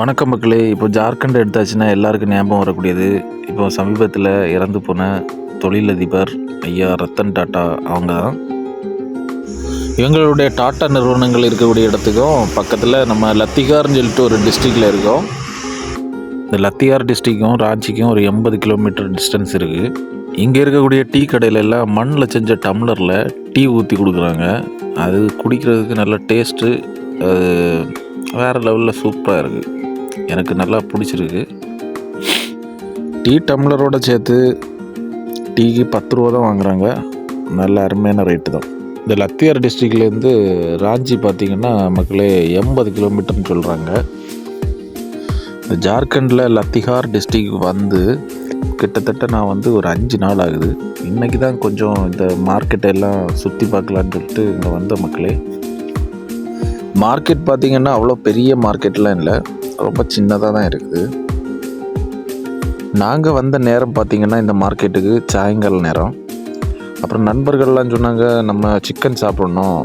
வணக்கம் மக்களே. இப்போ ஜார்க்கண்ட் எடுத்தாச்சுன்னா எல்லாருக்கும் ஞாபகம் வரக்கூடியது. இப்போ சமீபத்தில் இறந்து போன தொழிலதிபர் ஐயா ரத்தன் டாட்டா அவங்க தான். இவங்களுடைய டாட்டா நிறுவனங்கள் இருக்கக்கூடிய இடத்துக்கும் பக்கத்தில் நம்ம லத்திகார்னு சொல்லிட்டு ஒரு டிஸ்ட்ரிக்டில் இருக்கோம். இந்த லத்தியார் டிஸ்ட்ரிக்கும் ராஞ்சிக்கும் ஒரு எண்பது கிலோமீட்டர் டிஸ்டன்ஸ் இருக்குது இங்கே இருக்கக்கூடிய டீ கடையில எல்லாம் மண்ணில் செஞ்ச டம்ளரில் டீ ஊற்றி கொடுக்குறாங்க. அது குடிக்கிறதுக்கு நல்ல டேஸ்ட்டு அது வேறு லெவலில் சூப்பராக இருக்குது எனக்கு நல்லா பிடிச்சிருக்கு. டீ டம்ளரோட சேர்த்து டீக்கு பத்து ரூபா தான் வாங்குறாங்க. நல்ல அருமையான ரேட்டு தான். இந்த லத்தியார் டிஸ்ட்ரிக்ட்லேருந்து ராஞ்சி பார்த்திங்கன்னா மக்களே எண்பது கிலோமீட்டர்னு சொல்கிறாங்க இந்த ஜார்க்கண்டில் லத்திகார் டிஸ்ட்ரிக் வந்து கிட்டத்தட்ட நான் வந்து ஒரு அஞ்சு நாள் ஆகுது. இன்றைக்கி தான் கொஞ்சம் இந்த மார்க்கெட்டை எல்லாம் சுற்றி பார்க்கலான்னு சொல்லிட்டு இங்கே வந்த மக்களே. மார்க்கெட் பார்த்திங்கன்னா அவ்வளோ பெரிய மார்க்கெட்லாம் இல்லை. ரொம்ப சின்னதாக தான் இருக்குது. நாங்கள் வந்த நேரம் பார்த்திங்கன்னா இந்த மார்க்கெட்டுக்கு சாயங்கால நேரம். அப்புறம் நண்பர்கள்லாம் சொன்னாங்க நம்ம சிக்கன் சாப்பிட்ணும்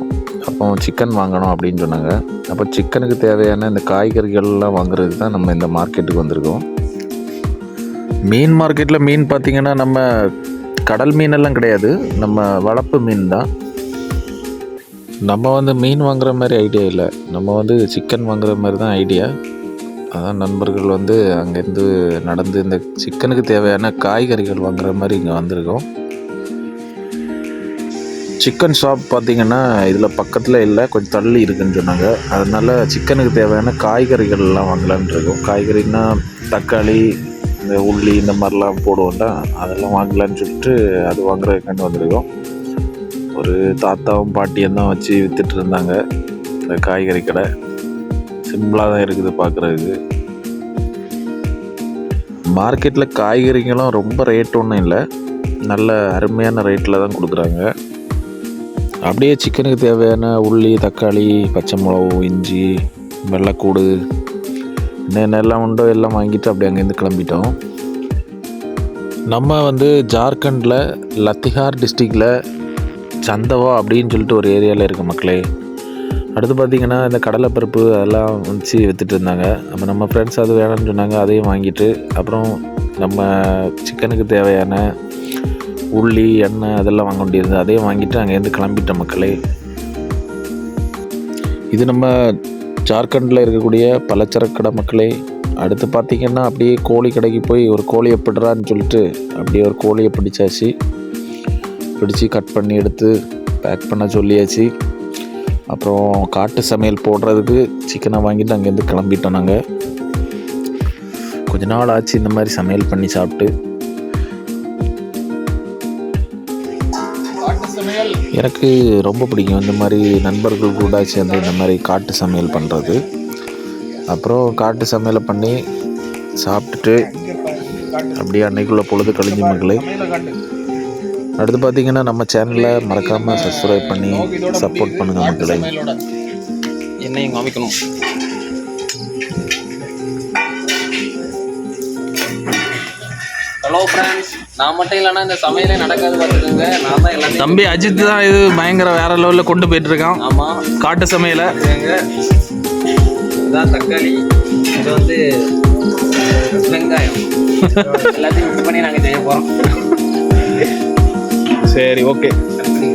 அப்போ சிக்கன் வாங்கணும் அப்படின்னு சொன்னாங்க. அப்போ சிக்கனுக்கு தேவையான இந்த காய்கறிகள்லாம் வாங்குறதுக்கு தான் நம்ம இந்த மார்க்கெட்டுக்கு வந்திருக்கோம். மீன் மார்க்கெட்டில் மீன் பார்த்திங்கன்னா நம்ம கடல் மீனெல்லாம் கிடையாது நம்ம வளர்ப்பு மீன் தான். நம்ம வந்து மீன் வாங்குற மாதிரி ஐடியா இல்லை. நம்ம வந்து சிக்கன் வாங்குற மாதிரி தான் ஐடியா அதான் நண்பர்கள் வந்து அங்கேருந்து நடந்து இந்த சிக்கனுக்கு தேவையான காய்கறிகள் வாங்குற மாதிரி இங்கே வந்திருக்கோம். சிக்கன் ஷாப் பார்த்தீங்கன்னா இதில் பக்கத்தில் இல்லை கொஞ்சம் தள்ளி இருக்குன்னு சொன்னாங்க. அதனால் சிக்கனுக்கு தேவையான காய்கறிகள்லாம் வாங்கலான் இருக்கோம். காய்கறின்னா தக்காளி இந்த உள்ளி இந்த மாதிரிலாம் போடுவோம்ல அதெல்லாம் வாங்கலான்னு சொல்லிட்டு அது வாங்குறதுக்காண்டு வந்திருக்கோம். ஒரு தாத்தாவும் பாட்டியும் தான் வச்சு விற்றுட்டு இருந்தாங்க இந்த காய்கறி கடை. சிம்பிளாக தான் இருக்குது பார்க்குறதுக்கு. மார்க்கெட்டில் காய்கறிகளும் ரொம்ப ரேட் ஒன்றும் இல்லை. நல்ல அருமையான ரேட்டில் தான் கொடுக்குறாங்க. அப்படியே சிக்கனுக்கு தேவையான உள்ளி தக்காளி பச்சை மிளகு இஞ்சி வெள்ளைக்கூடு என்னென்னலாம் உண்டோ எல்லாம் வாங்கிட்டு அப்படியே அங்கேருந்து கிளம்பிட்டோம். நம்ம வந்து ஜார்க்கண்டில் லத்திஹார் டிஸ்ட்ரிக்டில் சந்தவா அப்படின்னு சொல்லிட்டு ஒரு ஏரியாவில் இருக்க மக்களே. அடுத்து பார்த்திங்கன்னா இந்த கடலைப்பருப்பு அதெல்லாம் வச்சு விற்றுட்டு இருந்தாங்க. அப்போ நம்ம ஃப்ரெண்ட்ஸ் அது வேணும்னு சொன்னாங்க அதையும் வாங்கிட்டு. அப்புறம் நம்ம சிக்கனுக்கு தேவையான உள்ளி எண்ணெய் அதெல்லாம் வாங்க வேண்டியிருந்தது. அதையும் வாங்கிட்டு அங்கேருந்து கிளம்பிட்ட மக்களே. இது நம்ம ஜார்க்கண்டில் இருக்கக்கூடிய பலச்சரக்கு கடை மக்களே. அடுத்து பார்த்திங்கன்னா அப்படியே கோழி கடைக்கு போய் ஒரு கோழியை பிடுறான்னு சொல்லிட்டு அப்படியே ஒரு கோழியை பிடிச்சாச்சு. பிடிச்சி கட் பண்ணி எடுத்து பேக் பண்ண சொல்லியாச்சு. அப்புறம் காட்டு சமையல் போடுறதுக்கு சிக்கனை வாங்கிட்டு அங்கேருந்து கிளம்பிட்டோம் நாங்கள் கொஞ்ச நாள் ஆச்சு இந்த மாதிரி சமையல் பண்ணி சாப்பிட்டு. எனக்கு ரொம்ப பிடிக்கும் இந்த மாதிரி நண்பர்கள் கூட சேர்ந்து இந்த மாதிரி காட்டு சமையல் பண்ணுறது அப்புறம் காட்டு சமையலை பண்ணி சாப்பிட்டுட்டு அப்படியே அன்னைக்குள்ள பொழுது கழிஞ்சு மக்களே அடுத்து பார்த்தீங்கன்னா நம்ம சேனலை மறக்காமல் சப்ஸ்கிரைப் பண்ணி சப்போர்ட் பண்ணுங்கள் மக்களே. என்னையும் காமிக்கணும். ஹலோ ஃப்ரெண்ட்ஸ் நான் மட்டும் இல்லைன்னா இந்த சமையலே நடக்காது பார்த்துக்கோங்க. நான் தான் எல்லாத்தையும் தம்பி அஜித் தான் இது பயங்கர வேற லெவலில் கொண்டு போயிட்டு இருக்கான் ஆமாம் காட்டு சமையலை. இதுதான் தக்காளி. இது வந்து வெங்காயம். எல்லாத்தையும் மிக்ஸ் பண்ணி நாங்கள் செய்ய போகிறோம் serio, ok.